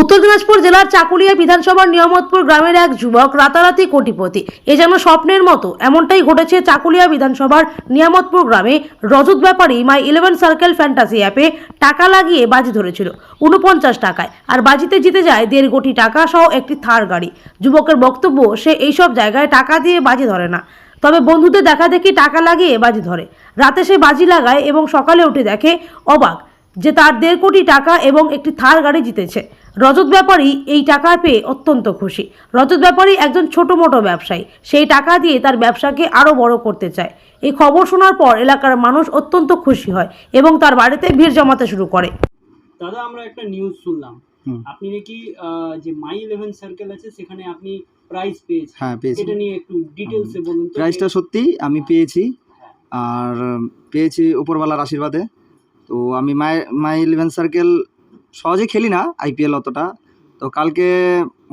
উত্তর দিনাজপুর জেলার চাকুলিয়া বিধানসভার নিয়ামতপুর গ্রামের এক যুবক রাতারাতি কোটিপতি। এ যেন স্বপ্নের মতো, এমনটাই ঘটেছে চাকুলিয়া বিধানসভার নিয়ামতপুর গ্রামে। Rajat Byapari my eleven circle fantasy অ্যাপে টাকা লাগিয়ে বাজি ধরেছিল, উনপঞ্চাশ টাকায়। আর বাজিতে জিতে যায় দেড় কোটি টাকা সহ একটি থার গাড়ি। যুবকের বক্তব্য, সে এইসব জায়গায় টাকা দিয়ে বাজি ধরে না। তবে বন্ধুদের দেখা দেখি টাকা লাগিয়ে বাজি ধরে। রাতে সে বাজি লাগায় এবং সকালে উঠে দেখে, অবাক, যে তার দেড় কোটি টাকা এবং একটি থার গাড়ি জিতেছে। রজত ব্যাপারী এই টাকা পেয়ে অত্যন্ত খুশি। রজত ব্যাপারী একজন ছোট মোটো ব্যবসায়ী। সেই টাকা দিয়ে তার ব্যবসাকে আরও বড় করতে চায়। এই খবর শোনার পর এলাকার মানুষ অত্যন্ত খুশি হয় এবং তার বাড়িতে ভিড় জমাতে শুরু করে। দাদা আমরা একটা নিউজ শুনলাম। আপনি নাকি যে মাই ইলেভেন সার্কেল আছে সেখানে আপনি প্রাইজ পেয়েছেন। হ্যাঁ পেয়েছি। এটা নিয়ে একটু ডিটেলসে বলুন তো। প্রাইসটা সত্যি আমি পেয়েছি। আর পেয়েছি উপরওয়ালার আশীর্বাদে। তো আমি মাই মাই ইলেভেন সার্কেল সহজে খেলি না আইপিএল অতটা। তো কালকে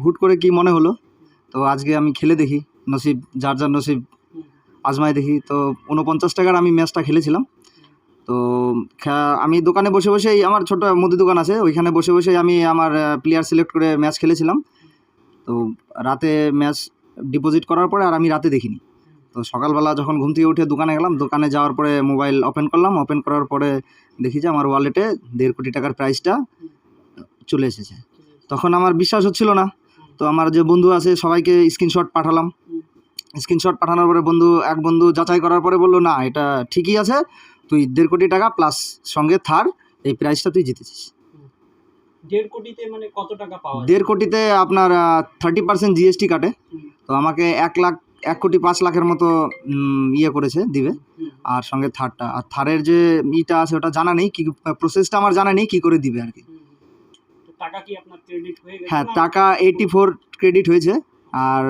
হুট করে কি মনে হলো? তো আজকে আমি খেলে দেখি, নসিব, যার যার নসিব হুম। আজমায় দেখি। তো উনপঞ্চাশ টাকার আমি ম্যাচটা খেলেছিলাম। তো আমি দোকানে বসে বসেই, আমার ছোট মুদি দোকান আছে, ওইখানে বসে বসেই আমি আমার প্লেয়ার সিলেক্ট করে ম্যাচ খেলেছিলাম। তো রাতে ম্যাচ ডিপোজিট করার পরে আর আমি রাতে দেখিনি। তো সকালবেলা যখন ঘুম থেকে উঠে দোকানে গেলাম, দোকানে যাওয়ার পরে মোবাইল ওপেন করলাম। ওপেন করার পরে দেখি যে আমার ওয়ালেটে দেড় কোটি টাকার প্রাইসটা চলে এসেছে। তখন আমার বিশ্বাস হচ্ছিল না। তো আমার যে বন্ধু আছে সবাইকে স্ক্রিনশট পাঠালাম। স্ক্রিনশট পাঠানোর পরে বন্ধু এক বন্ধু যাচাই করার পরে বলল না এটা ঠিকই আছে। তুই দেড় কোটি টাকা প্লাস সঙ্গে থার এই প্রাইসটা তুই জিতেছিস। দেড় কোটিতে মানে কত টাকা পাওয়া দেড় কোটিতে আপনার থার্টি পার্সেন্ট জিএসটি কাটে। তো আমাকে এক লাখ এক কোটি পাঁচ লাখের মতো ইয়ে করেছে দিবে। আর সঙ্গে থারটা। আর থারের যে ইটা আছে ওটা জানা নেই কি প্রসেসটা আমার জানা নেই কি করে দিবে আর কি। টাকা কি আপনার ক্রেডিট হয়ে গেছে হ্যাঁ টাকা এইটি ফোর ক্রেডিট হয়েছে আর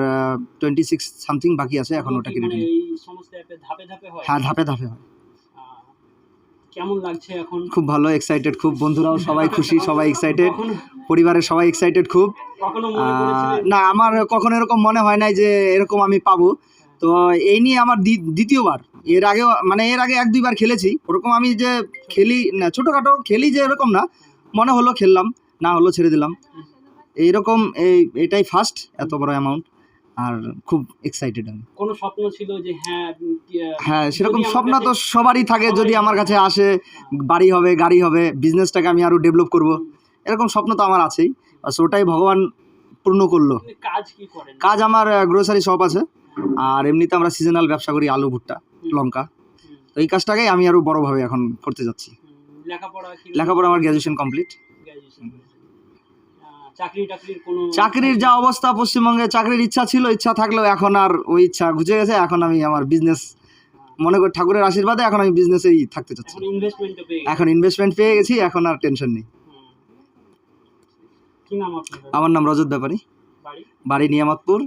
টোয়েন্টি সিক্স সামথিং বাকি আছে এখন ওটা ক্রেডিট মানে এই সমস্ত অ্যাপে ধাপে ধাপে হয়? হ্যাঁ ধাপে ধাপে হয়। কেমন লাগছে এখন? খুব ভালো এক্সাইটেড খুব বন্ধুরাও সবাই খুশি সবাই এক্সাইটেড পরিবারের সবাই এক্সাইটেড খুব। না আমার কখনো এরকম মনে হয় নাই যে এরকম আমি পাবো। তো এই নিয়ে আমার দ্বি- দ্বিতীয়বার। এর আগে মানে এর আগে এক দুইবার খেলেছি। ওরকম আমি যে খেলি না ছোটোখাটো খেলি যে এরকম না মনে হলো খেললাম। না হলো ছেড়ে দিলাম। এইরকম এই এটাই ফার্স্ট এত বড় অ্যামাউন্ট আর খুব এক্সাইটেড আমি। কোনো স্বপ্ন ছিল যে হ্যাঁ হ্যাঁ সেরকম স্বপ্ন তো সবারই থাকে যদি আমার কাছে আসে বাড়ি হবে গাড়ি হবে বিজনেসটাকে আমি আরও ডেভেলপ করব। এরকম স্বপ্ন তো আমার আছেই। আর ওটাই ভগবান পূর্ণ করল। কাজ কি করেন? কাজ আমার গ্রোসারি শপ আছে। আর এমনিতে আমরা সিজনাল ব্যবসা করি আলু ভুট্টা লঙ্কা। তো এই কাজটাকেই আমি আরও বড়োভাবে এখন করতে যাচ্ছি। লেখাপড়া লেখাপড়া আমার গ্র্যাজুয়েশন কমপ্লিট চাকরির যা অবস্থা পশ্চিমবঙ্গে চাকরির ইচ্ছা ছিল ইচ্ছা থাকলেও এখন আর ওই ইচ্ছা ঘুচে গেছে। এখন আমি আমার বিজনেস মনে করি ঠাকুরের আশীর্বাদে এখন আমি বিজনেসেই থাকতে চাচ্ছি। এখন ইনভেস্টমেন্ট পেয়ে গেছি। এখন আর টেনশন নেই। আমার নাম রজত ব্যাপারী। বাড়ি? বাড়ি নিয়ামতপুর।